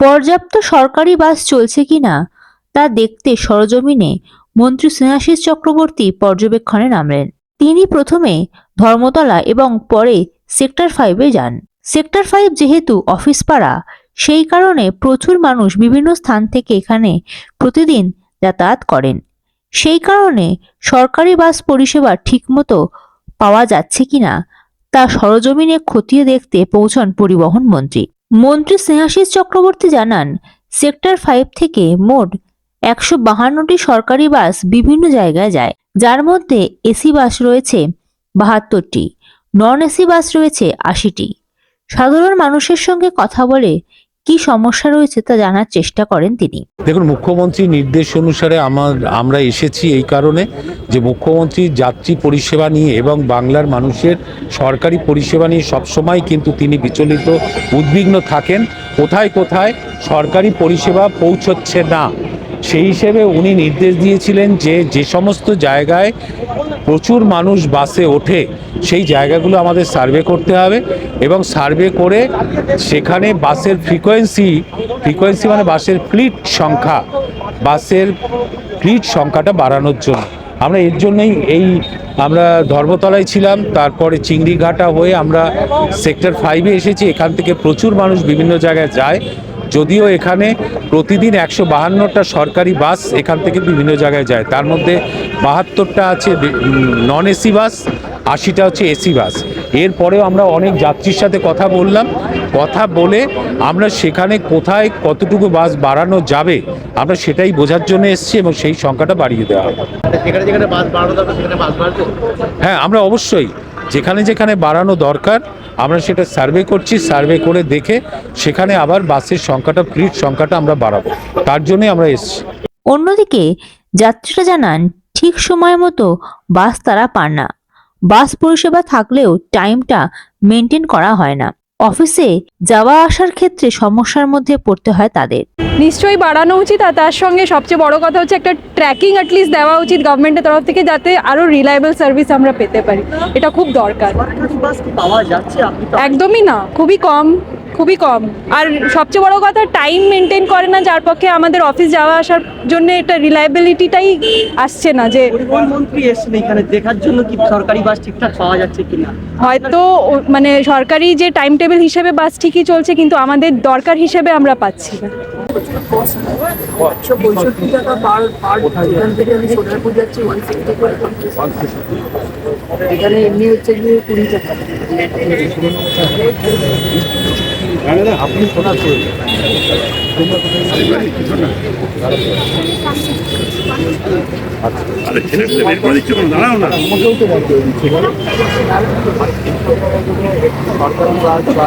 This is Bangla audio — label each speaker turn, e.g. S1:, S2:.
S1: পর্যাপ্ত সরকারি বাস চলছে কিনা তা দেখতে সরজমিনে মন্ত্রী স্নেহাশিস চক্রবর্তী পর্যবেক্ষণে নামলেন। তিনি প্রথমে ধর্মতলা এবং পরে সেক্টর ফাইভে যান। সেক্টর ফাইভ যেহেতু অফিস পাড়া, সেই কারণে প্রচুর মানুষ বিভিন্ন স্থান থেকে এখানে প্রতিদিন যাতায়াত করেন। সেই কারণে সরকারি বাস পরিষেবা ঠিকমতো পাওয়া যাচ্ছে কিনা তা সরজমিনে খতিয়ে দেখতে পৌঁছন পরিবহন মন্ত্রী। মন্ত্রী স্নেহাশিস চক্রবর্তী জানান, সেক্টর ফাইভ থেকে মোট একশো বাহান্নটি সরকারি বাস বিভিন্ন জায়গায় যায়। যার মধ্যে এসি বাস রয়েছে বাহাত্তরটি, নন এসি বাস রয়েছে আশিটি। সাধারণ মানুষের সঙ্গে কথা বলে কি সমস্যা রয়েছে তা জানার চেষ্টা করেন তিনি।
S2: দেখুন মুখ্যমন্ত্রীর নির্দেশ অনুসারে আমার, আমরা এসেছি এই কারণে যে মুখ্যমন্ত্রী যাত্রী পরিষেবা নিয়ে এবং বাংলার মানুষের সরকারি পরিষেবা নিয়ে সবসময় কিন্তু তিনি বিচলিত, উদ্বিগ্ন থাকেন। কোথায় কোথায় সরকারি পরিষেবা পৌঁছচ্ছে না। সেই হিসেবে উনি নির্দেশ দিয়েছিলেন যে যে সমস্ত জায়গায় প্রচুর মানুষ বাসে ওঠে, সেই জায়গাগুলো আমাদের সার্ভে করতে হবে এবং সার্ভে করে সেখানে বাসের ফ্রিকোয়েন্সি ফ্রিকোয়েন্সি মানে বাসের ফ্লিট সংখ্যা, বাসের ফ্লিট সংখ্যাটা বাড়ানোর জন্য। আমরা এর জন্যই এই, আমরা ধর্মতলায় ছিলাম, তারপরে চিংড়িঘাটা হয়ে আমরা সেক্টর ফাইভে এসেছি, এখান থেকে প্রচুর মানুষ বিভিন্ন জায়গায় যায়। যদিও এখানে প্রতিদিন একশো বাহান্নটা সরকারি বাস এখান থেকে বিভিন্ন জায়গায় যায়। তার মধ্যে বাহাত্তরটা আছে নন এসি বাস আশিটা হচ্ছে এসি বাস। এরপরেও আমরা অনেক যাত্রীর সাথে কথা বললাম। কথা বলে আমরা সেখানে কোথায় কতটুকু বাস বাড়ানো যাবে আমরা সেটাই বোঝার জন্য এসেছি এবং সেই সংখ্যাটা বাড়িয়ে দেওয়া হবে। হ্যাঁ আমরা অবশ্যই। যেখানে যেখানে বাড়ানো দরকার, আমরা সেটা সার্ভে করছি, সার্ভে করে দেখে সেখানে আবার বাসের সংখ্যাটা ফ্লিট সংখ্যাটা আমরা বাড়াবো। তার জন্যই আমরা এসছি।
S1: অন্যদিকে, যাত্রীরা জানান, ঠিক সময় মতো বাস তারা পান না। বাস পরিষেবা থাকলেও টাইমটা মেনটেন করা হয় না। অফিসে যাওয়া আসার ক্ষেত্রে সমস্যার মধ্যে পড়তে হয় তাদের।
S3: নিশ্চয়ই বাড়ানো উচিত আর তার সঙ্গে সবচেয়ে বড় কথা হচ্ছে একটা ট্র্যাকিং অ্যাটলিস্ট দেওয়া উচিত গভর্নমেন্টের তরফ থেকে যাতে আরও রিলায়েবল সার্ভিস আমরা পেতে পারি। এটা খুব দরকার। একদমই না খুবই কম। খুবই কম। আর সবচেয়ে বড় কথা টাইম মেনটেন করে না যার পক্ষে আমাদের অফিস যাওয়া আসার জন্য এটা রিলায়েবিলিটিটাই আসছে না যে
S4: মন্ত্রী এসেছেন এখানে দেখার জন্য কি সরকারি বাস ঠিকঠাক পাওয়া যাচ্ছে কিনা?
S3: হয়তো ও- মানে সরকারি যে টাইম টেবিল হিসেবে বাস ঠিকই চলছে কিন্তু আমাদের দরকার হিসেবে আমরা পাচ্ছি না।
S5: এখান এমনি হচ্ছে গিয়ে কুড়ি টাকা।
S2: আপনি শোনার
S6: আরে ছেলে ছেলে বের করে দিচ্ছে কোনো? দাঁড়াও না।
S5: সরকারি বাস বা